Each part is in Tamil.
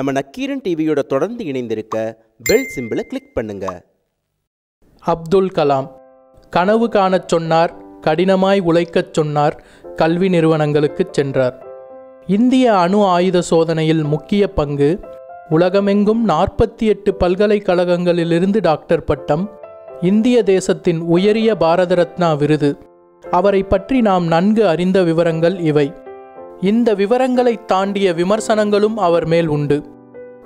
நம்ம நக்கீரன் டிவியோட தொடர்ந்து இணைந்திருக்க பெல் சிம்பிளை கிளிக் பண்ணுங்க. அப்துல் கலாம் கனவு காணச் சொன்னார் கடினமாய் உழைக்கச் சொன்னார் கல்வி நிறுவனங்களுக்குச் சென்றார். இந்திய அணு ஆயுத சோதனையில் முக்கிய பங்கு உலகமெங்கும் நாற்பத்தி எட்டு பல்கலைக்கழகங்களிலிருந்து டாக்டர் பட்டம் இந்திய தேசத்தின் உயரிய பாரத ரத்னா விருது. அவரை பற்றி நாம் நன்கு அறிந்த விவரங்கள் இவை. இந்த விவரங்களை தாண்டிய விமர்சனங்களும் அவர் மேல் உண்டு.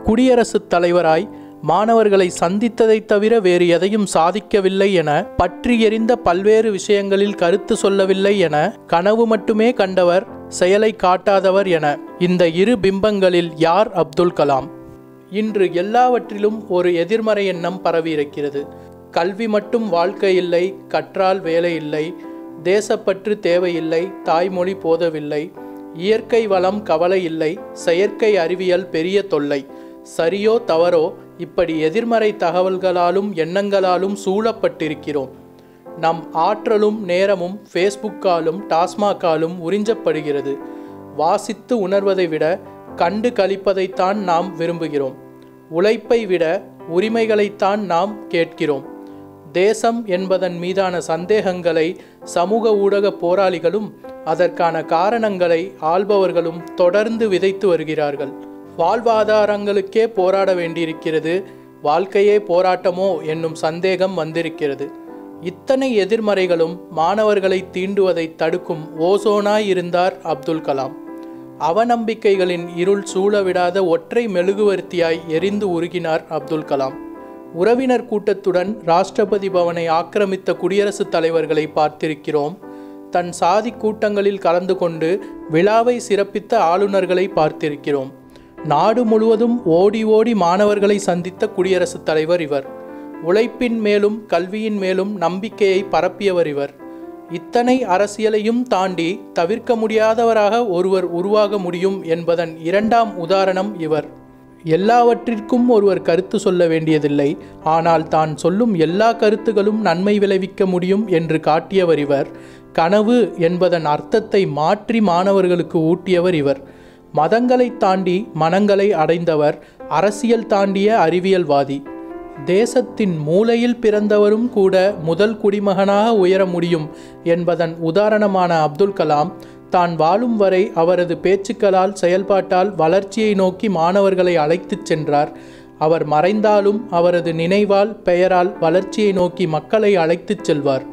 குடியரசுத் தலைவராய் மாணவர்களை சந்தித்ததைத் தவிர வேறு எதையும் சாதிக்கவில்லை என பற்றி எறிந்த பல்வேறு விஷயங்களில் கருத்து சொல்லவில்லை என கனவு மட்டுமே கண்டவர் செயலை காட்டாதவர் என இந்த இரு பிம்பங்களில் யார் அப்துல் கலாம்? இன்று எல்லாவற்றிலும் ஒரு எதிர்மறை எண்ணம் பரவியிருக்கிறது. கல்வி மட்டும் வாழ்க்கை இல்லை கற்றால் வேலை இல்லை தேசப்பற்று தேவையில்லை தாய்மொழி போதவில்லை இயற்கை வளம் கவலை இல்லை செயற்கை அறிவியல் பெரிய தொல்லை. சரியோ தவறோ இப்படி எதிர்மறை தகவல்களாலும் எண்ணங்களாலும் சூழப்பட்டிருக்கிறோம். நம் ஆற்றலும் நேரமும் ஃபேஸ்புக்காலும் டாஸ்மாக்காலும் உறிஞ்சப்படுகிறது. வாசித்து உணர்வதை விட கண்டு கழிப்பதைத்தான் நாம் விரும்புகிறோம். உழைப்பை விட உரிமைகளைத்தான் நாம் கேட்கிறோம். தேசம் என்பதன் மீதான சந்தேகங்களை சமூக ஊடக போராளிகளும் அதற்கான காரணங்களை ஆள்பவர்களும் தொடர்ந்து விதைத்து வருகிறார்கள். வாழ்வாதாரங்களுக்கே போராட வேண்டியிருக்கிறது. வாழ்க்கையே போராட்டமோ என்னும் சந்தேகம் வந்திருக்கிறது. இத்தனை எதிர்மறைகளும் மாணவர்களை தீண்டுவதை தடுக்கும் ஓசோனாய் இருந்தார் அப்துல் கலாம். அவநம்பிக்கைகளின் இருள் சூழவிடாத ஒற்றை மெழுகுவர்த்தியாய் எரிந்து உருகினார் அப்துல் கலாம். உறவினர் கூட்டத்துடன் ராஷ்டிரபதி பவனை ஆக்கிரமித்த குடியரசுத் தலைவர்களை பார்த்திருக்கிறோம். தன் சாதி கூட்டங்களில் கலந்து கொண்டு விழாவை சிறப்பித்த ஆளுநர்களை பார்த்திருக்கிறோம். நாடு முழுவதும் ஓடி ஓடி மாணவர்களை சந்தித்த குடியரசுத் தலைவர் இவர். உழைப்பின் மேலும் கல்வியின் மேலும் நம்பிக்கையை பரப்பியவர் இவர். இத்தனை அரசியலையும் தாண்டி தவிர்க்க முடியாதவராக ஒருவர் உருவாக முடியும் என்பதன் இரண்டாம் உதாரணம் இவர். எல்லாவற்றிற்கும் ஒருவர் கருத்து சொல்ல வேண்டியதில்லை. ஆனால் தான் சொல்லும் எல்லா கருத்துகளும் நன்மை விளைவிக்க முடியும் என்று காட்டியவர் இவர். கனவு என்பதன் அர்த்தத்தை மாற்றி மாணவர்களுக்கு ஊட்டியவர் இவர். மதங்களை தாண்டி மனங்களை அடைந்தவர் அரசியல் தாண்டிய அறிவியல்வாதி. தேசத்தின் மூலையில் பிறந்தவரும் கூட முதல் குடிமகனாக உயர முடியும் என்பதன் உதாரணமான அப்துல் கலாம் தான் வாழும் வரை அவரது பேச்சுக்களால் செயல்பாட்டால் வளர்ச்சியை நோக்கி மாணவர்களை அழைத்துச் சென்றார். அவர் மறைந்தாலும் அவரது நினைவால் பெயரால் வளர்ச்சியை நோக்கி மக்களை அழைத்துச் செல்வார்.